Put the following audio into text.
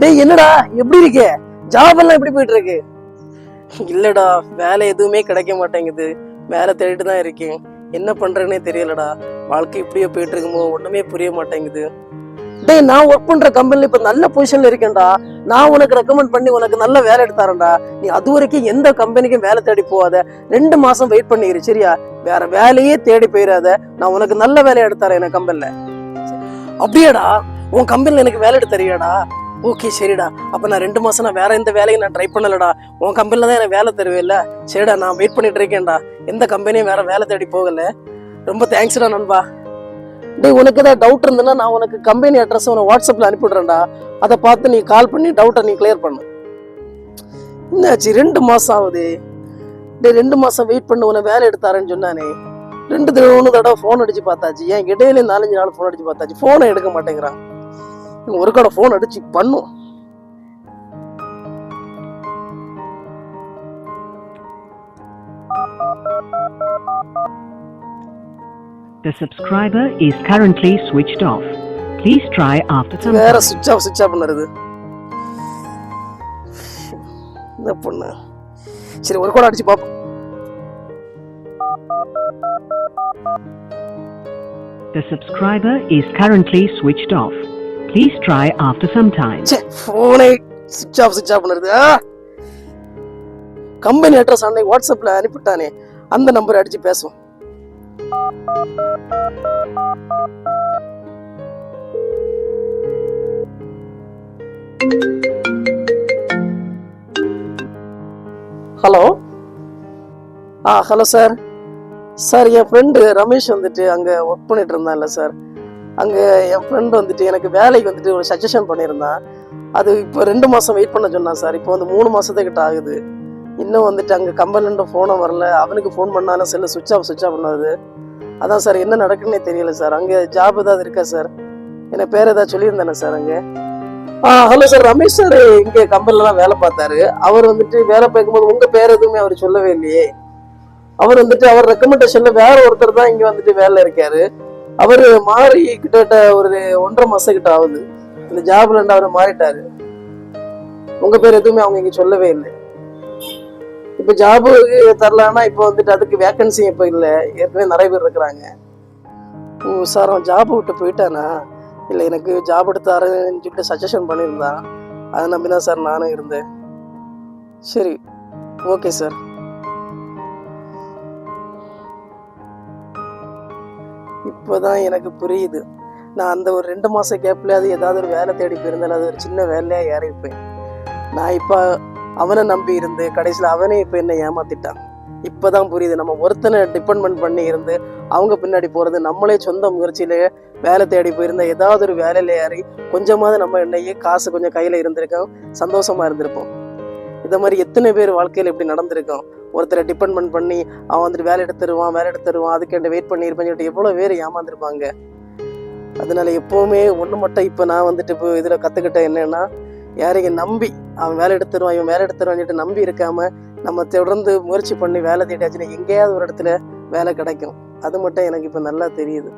டேய் என்னடா? எப்படி இருக்கு? ஜாப் எல்லாம் எப்படி போயிட்டு இருக்கு? இல்லடா வேலை எதுவுமே கிடைக்க மாட்டேங்குது. வேலை தேடிட்டு தான் இருக்கேன். என்ன பண்றேன்னே தெரியலடா. வாழ்க்கை இப்படியே போயிட்டு இருக்குமோ? ஒண்ணுமே புரிய மாட்டேங்குது. டேய் நான் ஒர்க் பண்ற கம்பெனில இப்ப நல்ல பொசிஷன்ல இருக்கேன்டா. நான் உனக்கு ரெக்கமெண்ட் பண்ணி உனக்கு நல்ல வேலை எடுத்து நீ அது வரைக்கும் எந்த கம்பெனிக்கும் வேலை தேடி போகாத. ரெண்டு மாசம் வெயிட் பண்ணிரு சரியா? வேற வேலையே தேடி போயிடாத நான் உனக்கு நல்ல வேலையை எடுத்தாரேன் என் கம்பெனில அப்படியாடா? உன் கம்பெனில எனக்கு வேலை எடுத்து தெரியாடா ஓகே சரிடா. அப்போ நான் ரெண்டு மாதம் நான் வேறு எந்த வேலையும் நான் ட்ரை பண்ணலடா. உன் கம்பெனியில் தான் எனக்கு வேலை தருவேல்ல. சரிடா நான் வெயிட் பண்ணிட்டு இருக்கேன்டா. எந்த கம்பெனியும் வேற வேலை தேடி போகலை. ரொம்ப தேங்க்ஸ்டா நண்பா. டேய் உனக்கு ஏதாவது டவுட் இருந்ததுன்னா நான் உனக்கு கம்பெனி அட்ரஸ் உனக்கு வாட்ஸ்அப்பில் அனுப்பிவிடுறேன்டா. அதை பார்த்து நீ கால் பண்ணி டவுட்டை நீ கிளியர் பண்ணு. என்னாச்சு? ரெண்டு மாதம் ஆகுது. டேய் ரெண்டு மாதம் வெயிட் பண்ணு உன வேலை எடுத்தாரேன்னு சொன்னானே. ரெண்டு தடவை மூணு தடவை ஃபோன் அடித்து பார்த்தாச்சு. ஏன் இடையிலே நாலஞ்சு நாள் ஃபோன் அடித்து பார்த்தாச்சு. ஃபோனை எடுக்க மாட்டேங்கிறான். ஒரு கடை ஃபோன் அடிச்சு பண்ணும் The subscriber is currently switched off. Please try after some வேற. சுவிட்ச் ஆஃப் சுவிட்ச் ஆஃப் பண்ணுறது என்ன பண்ண சரி ஒரு கூட அடிச்சு பார்ப்போம் The subscriber is currently switched off. Please try after some time. சே ஃபோனை சுவிட்ச் ஆஃப் சுவிட்ச் ஆஃப் பண்ணுறது. கம்பெனி அட்ரஸ் அன்னைக்கு வாட்ஸ்அப்ல அனுப்பிட்டானே அந்த நம்பர் அடிச்சு பேசுவோம். ஹலோ? ஆ ஹலோ சார் சார் என் ஃப்ரெண்டு ரமேஷ் வந்துட்டு அங்கே ஒர்க் பண்ணிட்டு இருந்தான்ல சார் அங்கே என் ஃப்ரெண்டு வந்துட்டு எனக்கு வேலைக்கு வந்துட்டு ஒரு சஜஷன் பண்ணியிருந்தான் அது இப்போ ரெண்டு மாதம் வெயிட் பண்ண சொன்னான் சார் இப்போ வந்து மூணு மாதத்துக்கிட்ட ஆகுது. இன்னும் வந்துட்டு அங்கே கம்பெனிலேருந்து ஃபோனும் வரல. அவனுக்கு ஃபோன் பண்ணாலும் செல்லு சுவிட்ச் ஆஃப் சுவிட்ச் ஆஃப் பண்ணாது. அதான் சார் என்ன நடக்குன்னே தெரியல சார் அங்கே ஜாப் ஏதாவது இருக்கா சார் என்ன பேர் ஏதாவது சொல்லியிருந்தானே சார் அங்கே? ஆ ஹலோ சார் ரமேஷ் சார் இங்கே கம்பெனில தான் வேலை பார்த்தாரு. அவர் வந்துட்டு வேலை பார்க்கும்போது உங்கள் பேர் எதுவுமே அவர் சொல்லவே இல்லையே. அவர் வந்துட்டு அவர் ரெக்கமெண்டேஷனில் வேற ஒருத்தர் தான் இங்கே வந்துட்டு வேலை இருக்காரு. அவர் மாறி கிட்டத்தட்ட ஒரு ஒன்றரை மாசம் கிட்ட ஆகுது. இந்த ஜாப்ல இருந்து அவர் மாறிட்டாரு. உங்க பேர் எதுவுமே அவங்க இங்க சொல்லவே இல்லை. இப்ப ஜாபு தரலான்னா இப்போ வந்துட்டு அதுக்கு வேக்கன்சி இப்போ இல்லை. ஏற்கனவே நிறைய பேர் இருக்கிறாங்க. சார் அவன் ஜாப் விட்டு போயிட்டானா? இல்லை எனக்கு ஜாப் எடுத்தாருன்னு சொல்லிட்டு சஜஷன் பண்ணியிருந்தான் அதை நம்பி தான் சார் நானும் இருந்தேன். சரி ஓகே சார் இப்போதான் எனக்கு புரியுது. நான் அந்த ஒரு ரெண்டு மாதம் கேப்ல அது ஏதாவது ஒரு வேலை தேடி போயிருந்தாலும் அது ஒரு சின்ன வேலையாக இறங்கிப்பேன் நான் இப்போ அவனை நம்பி இருந்து கடைசியில் அவனே இப்போ என்னை ஏமாத்திட்டான். இப்போதான் புரியுது. நம்ம ஒருத்தனை டிபெண்ட்மெண்ட் பண்ணி இருந்து அவங்க பின்னாடி போகிறது நம்மளே சொந்த முயற்சியில வேலை தேடி போயிருந்தா ஏதாவது ஒரு வேலையில் ஏறி கொஞ்சமாவது நம்ம என்னையே காசு கொஞ்சம் கையில் இருந்திருக்கோம் சந்தோஷமாக இருந்திருப்போம். இந்த மாதிரி எத்தனை பேர் வாழ்க்கையில் இப்படி நடந்திருக்கோம்? ஒருத்தரை டிபெண்ட் பண்ணி அவன் வந்துட்டு வேலை எடுத்து தருவான் வேலை எடுத்து தருவான் வெயிட் வேட் பண்ணியிருப்பேன் சொல்லிட்டு எவ்வளோ பேர் ஏமாந்துருப்பாங்க. அதனால எப்போவுமே ஒன்று மட்டும் இப்போ நான் வந்துட்டு இப்போ இதில் கற்றுக்கிட்டேன் என்னென்னா யாரையும் நம்பி அவன் வேலை எடுத்து தருவான் இவன் வேலை எடுத்துருவான்னு சொல்லிட்டு நம்பி இருக்காம நம்ம தொடர்ந்து முயற்சி பண்ணி வேலை தேடியாச்சுன்னா எங்கேயாவது ஒரு இடத்துல வேலை கிடைக்கும். அது மட்டும் எனக்கு இப்போ நல்லா தெரியுது.